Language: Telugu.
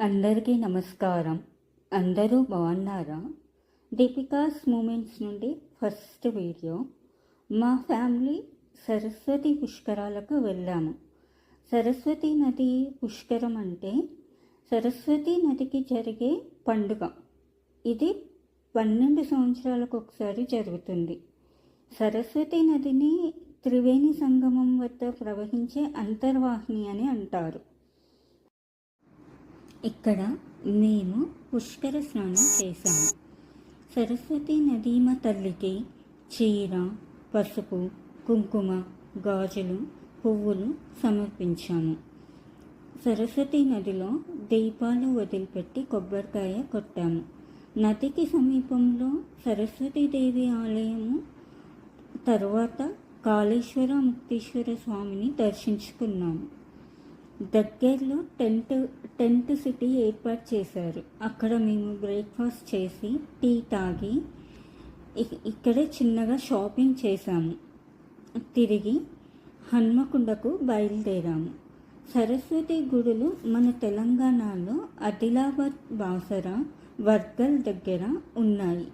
అందరికీ నమస్కారం. అందరూ బాగున్నారా? దీపికాస్ మూమెంట్స్ నుండి ఫస్ట్ వీడియో. మా ఫ్యామిలీ సరస్వతి పుష్కరాలకు వెళ్ళాము. సరస్వతి నది పుష్కరం అంటే సరస్వతి నదికి జరిగే పండుగ. ఇది పన్నెండు సంవత్సరాలకు ఒకసారి జరుగుతుంది. సరస్వతి నదిని త్రివేణి సంగమం వద్ద ప్రవహించే అంతర్వాహిని అని అంటారు. ఇక్కడ మేము పుష్కర స్నానం చేశాము సరస్వతి నదీమ తల్లికి చీర పసుపు కుంకుమ గాజులు పువ్వులు సమర్పించాము సరస్వతి నదిలో దీపాలు వదిలిపెట్టి కొబ్బరికాయ కొట్టాము. నదికి సమీపంలో సరస్వతీదేవి ఆలయము తర్వాత కాళేశ్వర ముక్తేశ్వర స్వామిని దర్శించుకున్నాము. దగ్గరలో టెంట్ టెంట్ సిటీ ఏర్పాటు చేశారు. అక్కడ మేము బ్రేక్ఫాస్ట్ చేసి టీ తాగి ఇక్కడే చిన్నగా షాపింగ్ చేశాము. తిరిగి హన్మకొండకు బయలుదేరాము. సరస్వతి గుడులు మన తెలంగాణలో ఆదిలాబాద్ బాసర వర్గల్ దగ్గర ఉన్నాయి.